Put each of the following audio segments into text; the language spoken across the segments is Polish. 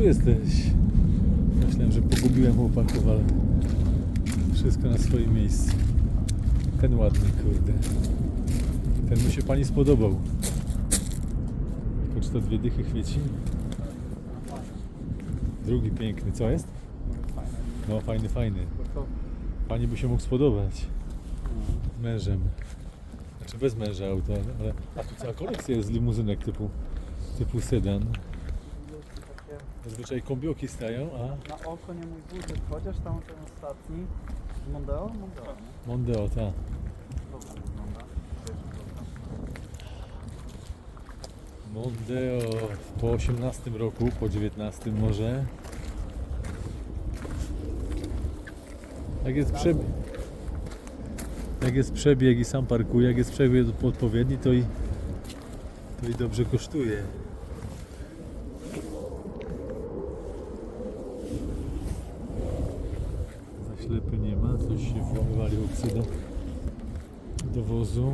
jesteś. Myślałem, że pogubiłem chłopaków, ale wszystko na swoim miejscu. Ten ładny, kurde. Ten mu się pani spodobał. Tylko czy to dwie dychy chwieci? Drugi piękny. Co jest? No fajny, fajny. Pani by się mógł spodobać. Mężem. Znaczy bez męża auto, ale... A tu cała kolekcja jest limuzynek typu, typu sedan. Zazwyczaj kombioki stają, a Na oko nie mój wózek, chociaż tam ten ostatni z Mondeo? Mondeo, nie? Mondeo, ta. Dobrze wygląda. Mondeo po 18 roku, po 19 może. Jak jest przebieg, jak jest przebieg i sam parkuje, jak jest przebieg odpowiedni, to i, to i dobrze kosztuje. Zaślepy nie ma, coś się włamywali obcy do, do wozu.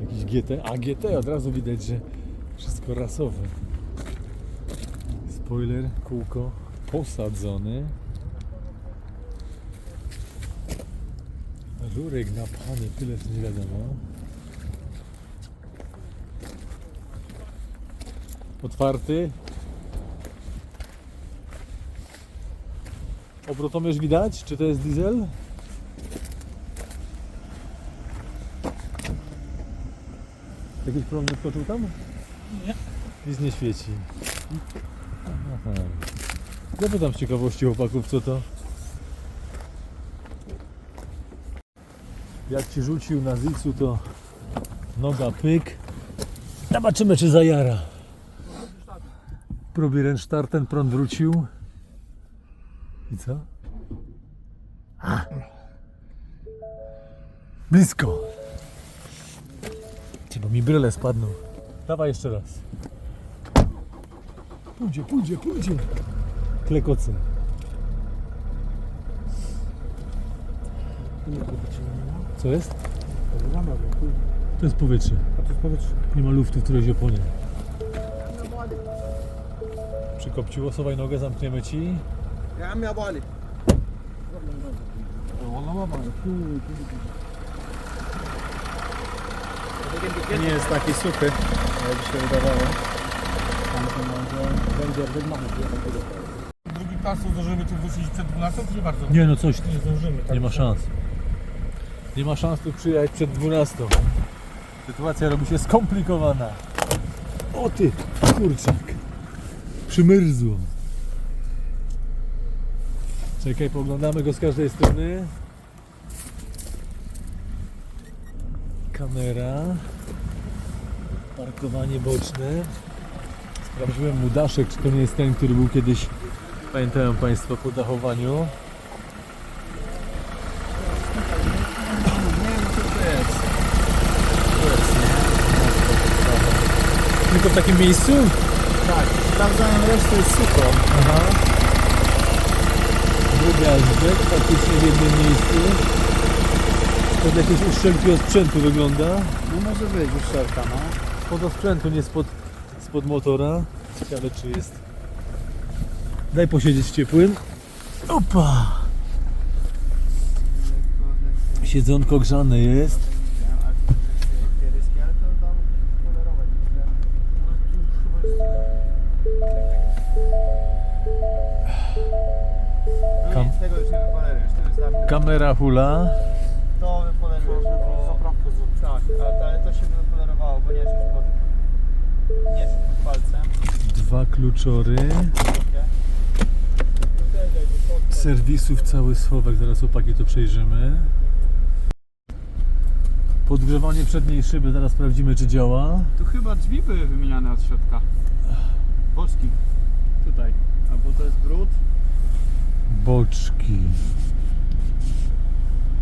Jakiś GT, a GT od razu widać, że wszystko rasowe. Spoiler, kółko posadzony. Rurek napchany, tyle co nie wiadomo. Otwarty. Obrotomierz widać? Czy to jest diesel? Jakiś prąd wyskoczył tam? Nie. Nic nie świeci. Aha. Zapytam z ciekawości chłopaków, co to? Jak ci rzucił na Zixu, to noga pyk. Zobaczymy, czy zajara. Próbi start, ten prąd wrócił. I co? A. Blisko. Ty, bo mi bryle spadną. Dawaj jeszcze raz. Pójdzie, pójdzie, pójdzie. Klekoce. Co jest? To jest powietrze. A to jest powietrze. Nie ma luftu w którejś oponie. Przykopciło, sowaj nogę, zamkniemy ci. يا عمي ابو علي والله ما بعرف Nie jest taki suchy, jak się wydawało. Będzie wydmany. Drugi pas zdążymy tu wrócić przed 12, czy nie bardzo? Nie no coś, Nie zdążymy. Tak nie ma szans. Nie ma szans tu przyjechać przed 12. Sytuacja robi się skomplikowana. O ty, kurczak. Przymyrzło. Czekaj, poglądamy go z każdej strony. Kamera. Parkowanie boczne. Sprawdziłem mu daszek, czy to nie jest ten, który był kiedyś, pamiętają Państwo, po dachowaniu. Tylko w takim miejscu? Tak, sprawdzałem resztę jest sucho. Aha. Drobiażdżek, faktycznie w jednym miejscu. Pod jakieś uszczelki od sprzętu wygląda. No może być uszczelka, no. Spod sprzętu, nie spod, spod motora. Ciekawe czy jest. Daj posiedzieć w ciepłym. Opa! Siedzonko grzane jest. Kamera hula. To wypolerujesz. Zaprawkę Tak, ale, ale to się wypolerowało, bo nie czuć pod, nie czuć pod palcem. Dwa kluczory. serwisów cały schowek, zaraz chłopaki to przejrzymy. Podgrzewanie przedniej szyby, zaraz sprawdzimy czy działa. Tu chyba drzwi były wymieniane od środka. Boczki. Tutaj. Albo to jest brud. Boczki.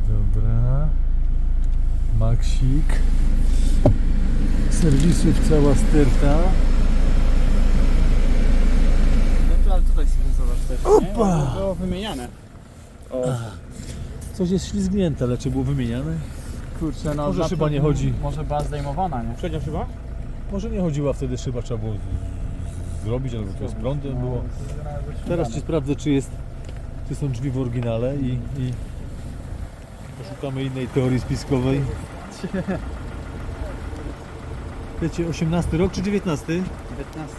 Dobra. Maksik. Serwisów cała sterta. No to ale tutaj sobie zobacz też. nie? Opa! Było wymieniane. O, Coś jest ślizgnięte, ale czy było wymieniane? kurczę, no Może na szyba nie chodzi. Może była zdejmowana, nie? Przednia szyba? Może nie chodziła wtedy szyba, trzeba było zrobić, albo to z prądem było. Teraz ci sprawdzę, czy jest, czy są drzwi w oryginale i, i poszukamy innej teorii spiskowej. Wiecie, 18 rok czy 19? 15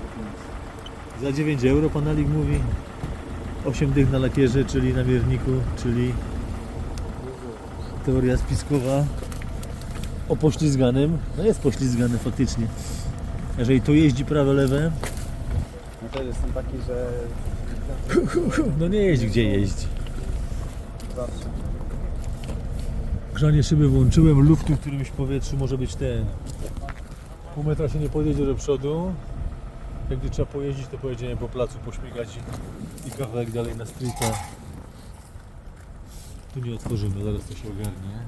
Za 9 euro panalik mówi. 8 dych na lakierze, czyli na mierniku, czyli teoria spiskowa o poślizganym. No jest poślizgany faktycznie. Jeżeli to jeździ prawe, lewe, No też jestem taki, że no nie jeździ gdzie jeździ. zawsze. Grzanie szyby włączyłem, luftu w którymś powietrzu może być ten. Pół metra się nie podjedzie do przodu. Jak gdy trzeba pojeździć, to pojedziemy po placu, pośmigać i, kawałek dalej na streeta. Tu nie otworzymy, zaraz to się ogarnie.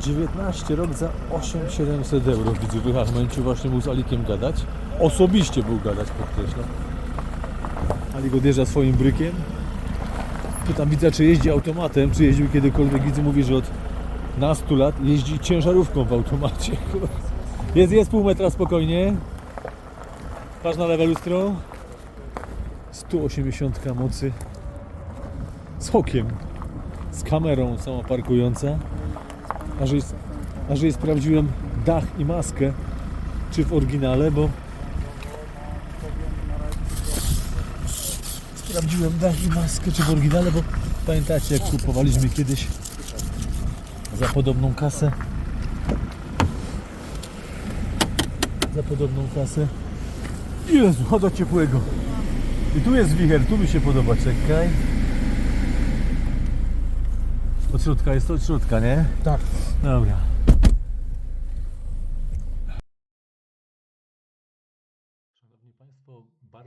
19 rok za 8700 euro. Widzę w Achmenciu właśnie był z Alikiem gadać. Osobiście był gadać, podkreślam. Alik odjeżdża swoim brykiem. Pytam widza, czy jeździ automatem, czy jeździł kiedykolwiek. Widzę mówi, że od nastu lat jeździ ciężarówką w automacie. Jest, jest pół metra spokojnie. Patrz na lewe lustro. 180 mocy. Z okiem. Z kamerą samoparkująca. A że, jest, a że jest sprawdziłem dach i maskę, czy w oryginale, bo sprawdziłem dach i maskę, czy w oryginale, bo pamiętacie, jak kupowaliśmy kiedyś za podobną kasę. Za podobną kasę. Jezu, choda ciepłego. I tu jest wicher, tu mi się podoba, czekaj. Od środka jest to od środka, nie? Tak. Dobra. Szanowni Państwo,